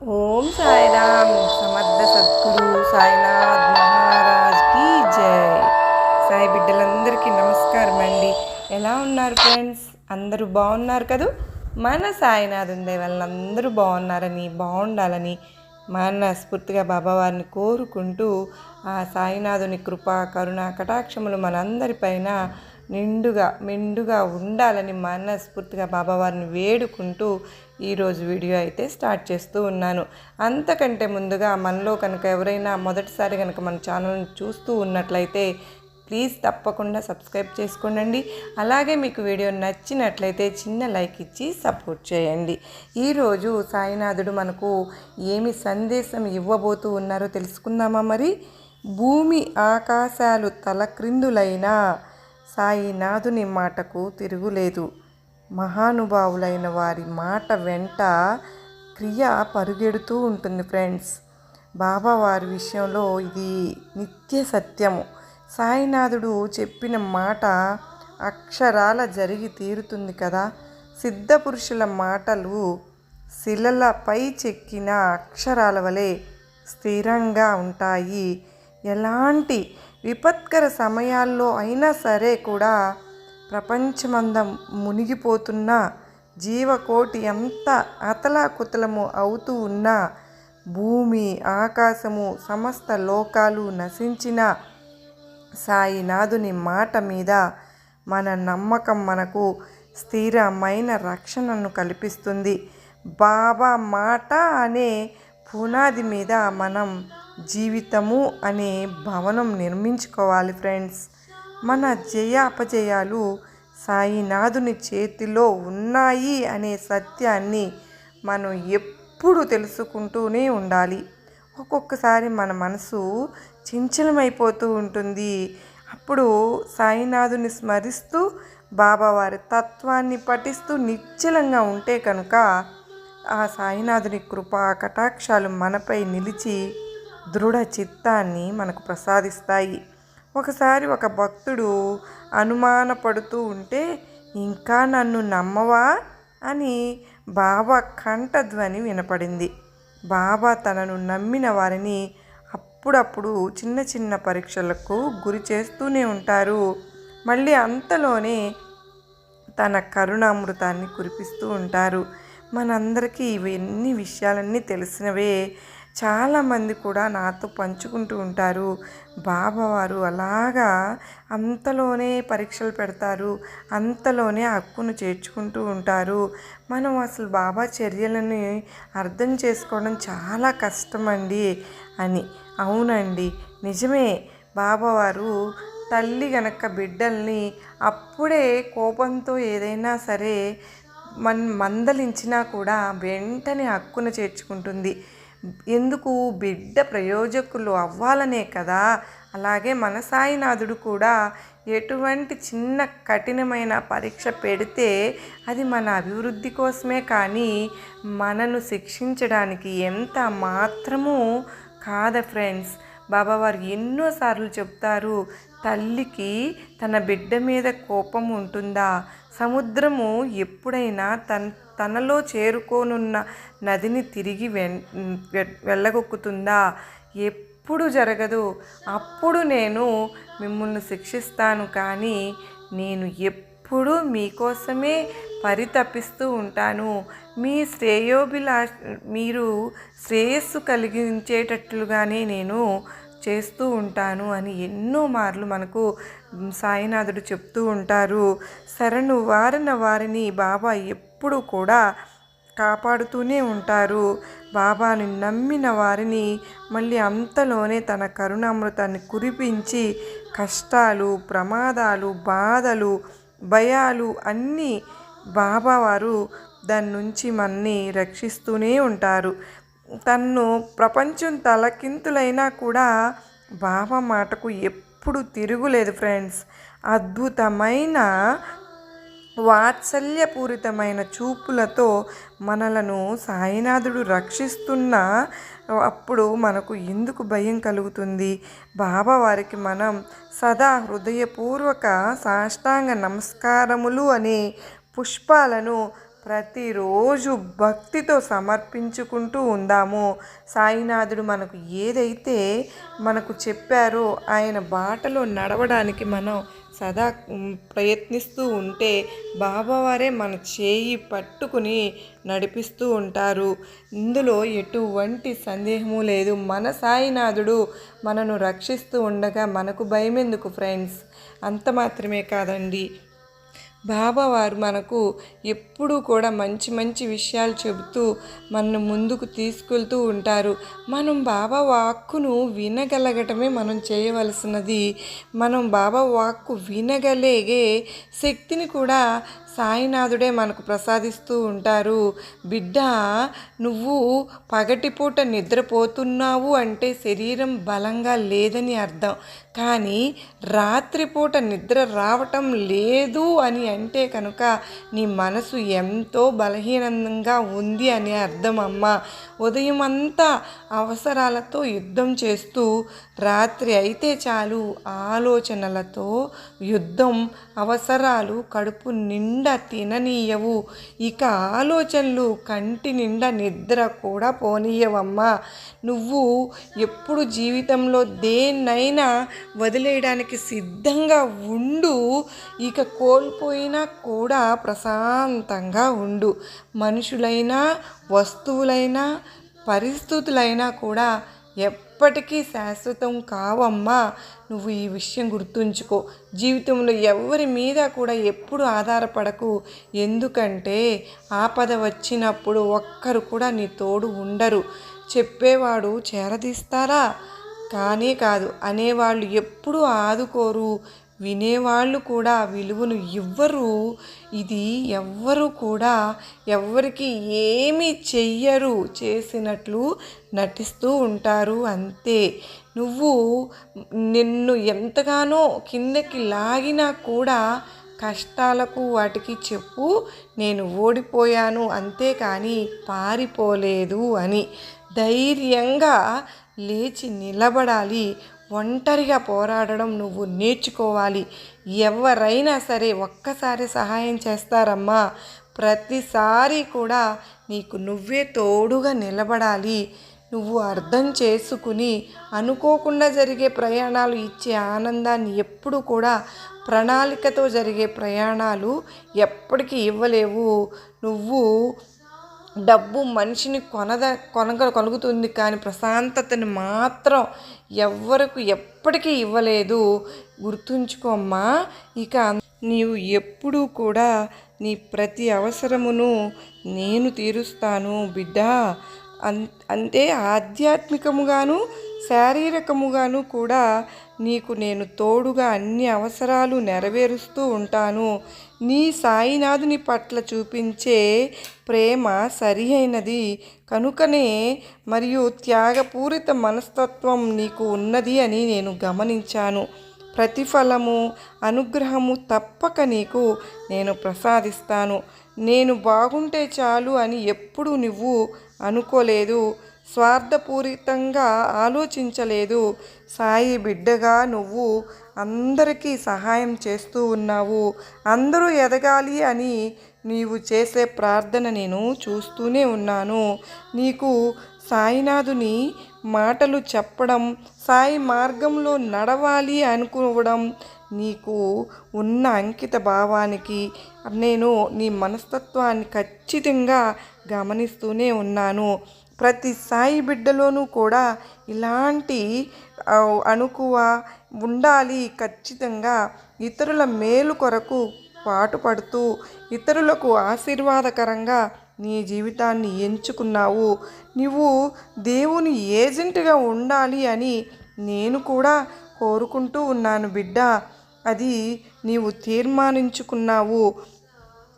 ఓం సాయిరామ్ సమర్థ సద్గురు సాయినాథ్ మహారాజ్కి జై. సాయి బిడ్డలందరికీ నమస్కారం అండి. ఎలా ఉన్నారు ఫ్రెండ్స్? అందరూ బాగున్నారు కదూ? మన సాయినాథ్ ఉండే వాళ్ళందరూ బాగున్నారని బాగుండాలని మనస్ఫూర్తిగా బాబావారిని కోరుకుంటూ ఆ సాయినాథుని కృప కరుణ కటాక్షములు మనందరిపైన నిండుగా మెండుగా ఉండాలని మనస్ఫూర్తిగా బాబావారిని వేడుకుంటూ ఈరోజు వీడియో అయితే స్టార్ట్ చేస్తూ ఉన్నాను. అంతకంటే ముందుగా మనలో కనుక ఎవరైనా మొదటిసారి కనుక మన ఛానల్ని చూస్తూ ఉన్నట్లయితే ప్లీజ్ తప్పకుండా సబ్స్క్రైబ్ చేసుకోండి. అలాగే మీకు వీడియో నచ్చినట్లయితే చిన్న లైక్ ఇచ్చి సపోర్ట్ చేయండి. ఈరోజు సాయినాథుడు మనకు ఏమి సందేశం ఇవ్వబోతూ ఉన్నారో తెలుసుకుందామా మరి? భూమి ఆకాశాలు తలక్రిందులైన సాయినాథుని మాటకు తిరుగులేదు. మహానుభావులైన వారి మాట వెంట క్రియ పరుగెడుతూ ఉంటుంది ఫ్రెండ్స్. బాబా వారి విషయంలో ఇది నిత్య సత్యము సాయినాథుడు చెప్పిన మాట అక్షరాల జరిగి తీరుతుంది కదా. సిద్ధపురుషుల మాటలు శిలలపై చెక్కిన అక్షరాల వలె స్థిరంగా ఉంటాయి. ఎలాంటి విపత్కర సమయాల్లో అయినా సరే కూడా ప్రపంచమందం మునిగిపోతున్న జీవకోటి ఎంత అతలాకుతలము అవుతూ ఉన్నా భూమి ఆకాశము సమస్త లోకాలు నశించిన సాయినాథుని మాట మీద మన నమ్మకం మనకు స్థిరమైన రక్షణను కల్పిస్తుంది. బాబా మాట అనే పునాది మీద మనం జీవితము అనే భవనం నిర్మించుకోవాలి ఫ్రెండ్స్. మన జయ అపజయాలు సాయినాథుని చేతిలో ఉన్నాయి అనే సత్యాన్ని మనం ఎప్పుడు తెలుసుకుంటూనే ఉండాలి. ఒక్కొక్కసారి మన మనసు చంచలమైపోతూ ఉంటుంది. అప్పుడు సాయినాథుని స్మరిస్తూ బాబావారి తత్వాన్ని పఠిస్తూ నిశ్చలంగా ఉంటే కనుక ఆ సాయినాథుని కృపా కటాక్షాలు మనపై నిలిచి దృఢ చిత్తాన్ని మనకు ప్రసాదిస్తాయి. ఒకసారి ఒక భక్తుడు అనుమానపడుతూ ఉంటే ఇంకా నన్ను నమ్మవా? అని బాబా కంఠధ్వని వినపడింది. బాబా తనను నమ్మిన వారిని అప్పుడప్పుడు చిన్న చిన్న పరీక్షలకు గురి చేస్తూనే ఉంటారు. మళ్ళీ అంతలోనే తన కరుణామృతాన్ని కురిపిస్తూ ఉంటారు. మనందరికీ ఇవన్నీ విషయాలన్నీ తెలిసినవే. చాలామంది కూడా నాతో పంచుకుంటూ ఉంటారు. బాబావారు అలాగా అంతలోనే పరీక్షలు పెడతారు. అంతలోనే హక్కును చేర్చుకుంటూ ఉంటారు. మనం అసలు బాబా చర్యలని అర్థం చేసుకోవడం చాలా కష్టమండి అని. అవునండి. నిజమే. బాబావారు తల్లి గనక బిడ్డల్ని అప్పుడే కోపంతో ఏదైనా సరే మన్ మందలించినా కూడా వెంటనే హక్కును చేర్చుకుంటుంది. ఎందుకు బిడ్డ ప్రయోజకులు అవ్వాలనే కదా? అలాగే మన సాయినాథుడు కూడా ఎటువంటి చిన్న కఠినమైన పరీక్ష పెడితే అది మన అభివృద్ధి కోసమే కానీ మనను శిక్షించడానికి ఎంత మాత్రము కాదు ఫ్రెండ్స్. బాబావారు ఎన్నోసార్లు చెప్తారు తల్లికి తన బిడ్డ మీద కోపం ఉంటుందా? సముద్రము ఎప్పుడైనా తన తనలో చేరుకోనున్న నదిని తిరిగి వెళ్ళగొక్కుతుందా? ఎప్పుడు జరగదు. అప్పుడు నేను మిమ్మల్ని శిక్షిస్తాను కానీ నేను ఎప్పుడు మీకోసమే పరితపిస్తూ ఉంటాను. మీ శ్రేయోభిలా మీరు శ్రేయస్సు కలిగించేటట్లుగానే నేను చేస్తూ ఉంటాను అని ఎన్నో మార్లు మనకు సాయినాథుడు చెప్తూ ఉంటారు. శరణు వారిన వారిని బాబా ఎప్పుడు కూడా కాపాడుతూనే ఉంటారు. బాబాని నమ్మిన వారిని మళ్ళీ అంతలోనే తన కరుణామృతాన్ని కురిపించి కష్టాలు ప్రమాదాలు బాధలు భయాలు అన్నీ బాబావారు దాని నుంచి మనని రక్షిస్తూనే ఉంటారు. తన్ను ప్రపంచం తలకింతులైనా కూడా బాబా మాటకు ఎప్పుడు తిరుగులేదు ఫ్రెండ్స్. అద్భుతమైన వాత్సల్యపూరితమైన చూపులతో మనలను సాయినాథుడు రక్షిస్తున్న అప్పుడు మనకు ఎందుకు భయం కలుగుతుంది? బాబా వారికి మనం సదా హృదయపూర్వక సాష్టాంగ నమస్కారములు అనే పుష్పాలను ప్రతిరోజు భక్తితో సమర్పించుకుంటూ ఉందాము. సాయినాథుడు మనకు ఏదైతే మనకు చెప్పారో ఆయన బాటలో నడవడానికి మనం సదా ప్రయత్నిస్తూ ఉంటే బాబావారే మన చేయి పట్టుకుని నడిపిస్తూ ఉంటారు. ఇందులో ఎటువంటి సందేహము లేదు. మన సాయినాథుడు మనను రక్షిస్తూ ఉండగా మనకు భయం ఎందుకు ఫ్రెండ్స్ అంత మాత్రమే కాదండి. బాబావారు మనకు ఎప్పుడూ కూడా మంచి మంచి విషయాలు చెబుతూ మనను ముందుకు తీసుకెళ్తూ ఉంటారు. మనం బాబా వాక్కును వినగలగటమే మనం చేయవలసినది. మనం బాబా వాక్కు వినగలిగే శక్తిని కూడా సాయినాథుడే మనకు ప్రసాదిస్తూ ఉంటారు. బిడ్డ నువ్వు పగటిపూట నిద్రపోతున్నావు అంటే శరీరం బలంగా లేదని అర్థం. కానీ రాత్రిపూట నిద్ర రావటం లేదు అని అంటే కనుక నీ మనసు ఎంతో బలహీనంగా ఉంది అని అర్థం అమ్మ. ఉదయం అంతా అవసరాలతో యుద్ధం చేస్తూ రాత్రి అయితే చాలు ఆలోచనలతో యుద్ధం అవసరాలు కడుపు నిండా తిననీయవు. ఇక ఆలోచనలు కంటి నిండా నిద్ర కూడా పోనీయవమ్మా. నువ్వు ఎప్పుడు జీవితంలో దేన్నైనా వదిలేయడానికి సిద్ధంగా ఉండు. ఇక కోల్పోయినా కూడా ప్రశాంతంగా ఉండు. మనుషులైనా వస్తువులైనా పరిస్థితులైనా కూడా ఎప్పటికీ శాశ్వతం కావమ్మా. నువ్వు ఈ విషయం గుర్తుంచుకో. జీవితంలో ఎవరి మీద కూడా ఎప్పుడు ఆధారపడకు. ఎందుకంటే ఆపద వచ్చినప్పుడు ఒక్కరు కూడా నీ తోడు ఉండరు. చెప్పేవాడు చేరదీస్తారా? కానీ కాదు. అనేవాళ్ళు ఎప్పుడూ ఆదుకోరు. వినేవాళ్ళు కూడా విలువను ఇవ్వరు ఇది ఎవ్వరు కూడా ఎవ్వరికి ఏమి చెయ్యరు చేసినట్లు నటిస్తూ ఉంటారు అంతే. నువ్వు నిన్ను ఎంతగానో కిందకి లాగినా కూడా కష్టాలకు వాటికి చెప్పు నేను ఓడిపోయాను అంతేకాని పారిపోలేదు అని. ధైర్యంగా లేచి నిలబడాలి. ఒంటరిగా పోరాడడం నువ్వు నేర్చుకోవాలి. ఎవరైనా సరే ఒక్కసారి సహాయం చేస్తారమ్మా. ప్రతిసారి కూడా నీకు నువ్వే తోడుగా నిలబడాలి. నువ్వు అర్థం చేసుకుని అనుకోకుండా జరిగే ప్రయాణాలు ఇచ్చే ఆనందాన్ని ఎప్పుడు కూడా ప్రణాళికతో జరిగే ప్రయాణాలు ఎప్పటికీ ఇవ్వలేవు. నువ్వు డబ్బు మనిషిని కొనద కొనగ కొనుగుతుంది కానీ ప్రశాంతతని మాత్రం ఎవ్వరకు ఎప్పటికీ ఇవ్వలేదు. గుర్తుంచుకోమ్మా ఇక నీవు ఎప్పుడూ కూడా నీ ప్రతి అవసరమును నేను తీరుస్తాను బిడ్డ. అన్ అంటే ఆధ్యాత్మికముగాను శారీరకముగాను కూడా నీకు నేను తోడుగా అన్ని అవసరాలు నెరవేరుస్తూ ఉంటాను. నీ సాయినాథుని పట్ల చూపించే ప్రేమ సరి అయినది కనుకనే మరియు త్యాగపూరిత మనస్తత్వం నీకు ఉన్నది అని నేను గమనించాను. ప్రతిఫలము అనుగ్రహము తప్పక నీకు నేను ప్రసాదిస్తాను. నేను బాగుంటే చాలు అని ఎప్పుడు నువ్వు అనుకోలేదు. స్వార్థపూరితంగా ఆలోచించలేదు. సాయి బిడ్డగా నువ్వు అందరికీ సహాయం చేస్తూ ఉన్నావు. అందరూ ఎదగాలి అని నీవు చేసే ప్రార్థన నేను చూస్తూనే ఉన్నాను. నీకు సాయినాథుని మాటలు చెప్పడం సాయి మార్గంలో నడవాలి అనుకోవడం నీకు ఉన్న అంకిత భావానికి నేను నీ మనస్తత్వాన్ని ఖచ్చితంగా గమనిస్తూనే ఉన్నాను. ప్రతి సాయి బిడ్డలోనూ కూడా ఇలాంటి అణుకువ ఉండాలి ఖచ్చితంగా ఇతరుల మేలు కొరకు పాటుపడుతూ ఇతరులకు ఆశీర్వాదకరంగా నీ జీవితాన్ని ఎంచుకున్నావు. నువ్వు దేవుని ఏజెంట్గా ఉండాలి అని నేను కూడా కోరుకుంటూ ఉన్నాను బిడ్డ. అది నీవు తీర్మానించుకున్నావు.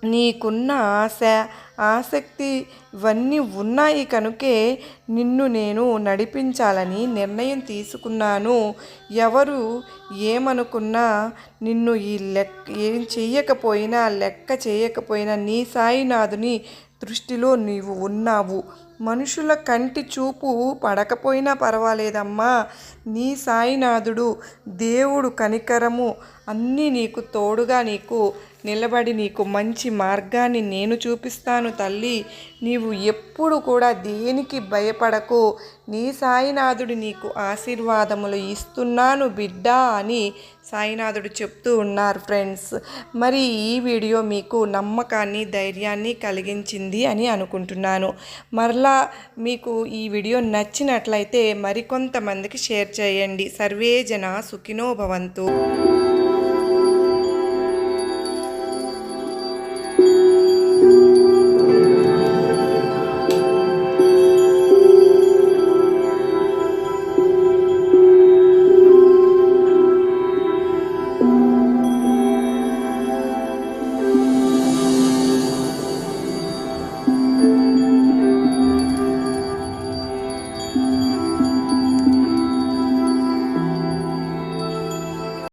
నీకున్న ఆశ ఆసక్తి ఇవన్నీ ఉన్నాయి కనుకే నిన్ను నేను నడిపించాలని నిర్ణయం తీసుకున్నాను. ఎవరు ఏమనుకున్నా నిన్ను ఈ లెక్క ఏం చెయ్యకపోయినా లెక్క చేయకపోయినా నీ సాయినాథుని దృష్టిలో నీవు ఉన్నావు. మనుషుల కంటి చూపు పడకపోయినా పర్వాలేదమ్మా. నీ సాయినాథుడు దేవుడు కనికరము అన్నీ నీకు తోడుగా నీకు నిలబడి నీకు మంచి మార్గాన్ని నేను చూపిస్తాను తల్లి. నీవు ఎప్పుడు కూడా దేనికి భయపడకు. నీ సాయినాథుడు నీకు ఆశీర్వాదములు ఇస్తున్నాను బిడ్డ అని సాయినాథుడు చెప్తూ ఉన్నారు ఫ్రెండ్స్. మరి ఈ వీడియో మీకు నమ్మకాన్ని ధైర్యాన్ని కలిగించింది అని అనుకుంటున్నాను. మరలా మీకు ఈ వీడియో నచ్చినట్లయితే మరికొంతమందికి షేర్ చేయండి. సర్వే జన సుఖినో భవంతు.